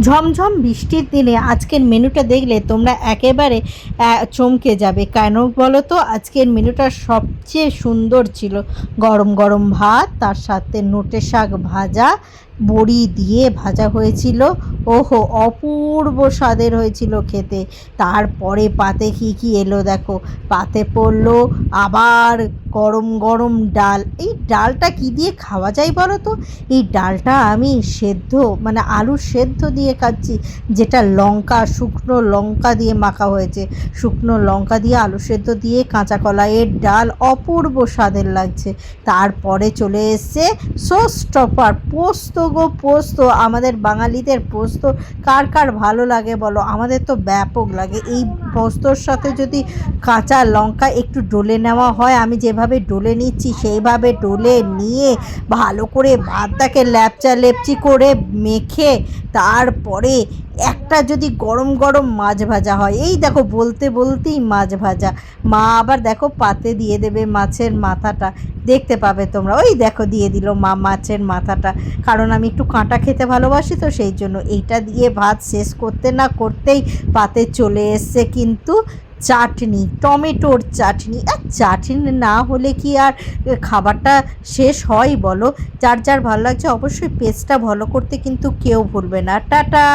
ঝমঝম বৃষ্টির দিনে আজকের মেনুটা দেখলে তোমরা একেবারে চমকে যাবে। কেন বলো তো? আজকের মেনুটা সবচেয়ে সুন্দর ছিল। গরম গরম ভাত, তার সাথে নোটে শাক ভাজা বড়ি দিয়ে ভাজা হয়েছিল। ওহো, অপূর্ব স্বাদের হয়েছিল খেতে। তারপরে পাতে কি কি এলো দেখো। পাতে পড়ল আবার গরম গরম ডাল। এই ডালটা কি দিয়ে খাওয়া যায় বলো তো? এই ডালটা আমি সেদ্ধ মানে আলু সেদ্ধ দিয়ে খাচ্ছি, যেটা লঙ্কা, শুকনো লঙ্কা দিয়ে মাখা হয়েছে। শুকনো লঙ্কা দিয়ে আলু সেদ্ধ দিয়ে কাঁচা কলা এর ডাল অপূর্ব স্বাদের লাগছে। তারপরে চলে এসছে সোস টপার, পোস্ত গো, পোস্ত, আমাদের বাঙালিদের পোস্ত কার কার ভালো লাগে বলো? আমাদের তো ব্যাপক লাগে। এই পোস্তর সাথে যদি কাঁচা লঙ্কা একটু ডলে নেওয়া হয়, আমি যেভাবে ডলে নিচ্ছি, সেইভাবে ডলে নিয়ে ভালো করে ভাতটাকে ল্যাপচা লেপচি করে মেখে তারপরে একটা যদি গরম গরম মাছ ভাজা হয়, এই দেখো বলতে বলতেই মাছ ভাজা। মা আবার দেখো পাতে দিয়ে দেবে মাছের মাথাটা। দেখতে পাবে তোমরা। ওই দেখো দিয়ে দিল মা মাছের মাথাটা। কারণ আমি একটু কাঁটা খেতে ভালোবাসি তো সেই জন্য এইটা দিয়ে ভাত শেষ করতে না করতেই পাতে চলে এসছে কিন্তু চাটনি, টমেটোর চাটনি। আর চাটনি না হলে কি আর খাবারটা শেষ হয় বলো? যার যার ভালো লাগছে অবশ্যই পেস্টটা ভালো করতে কিন্তু কেউ ভুলবে না। টাটা!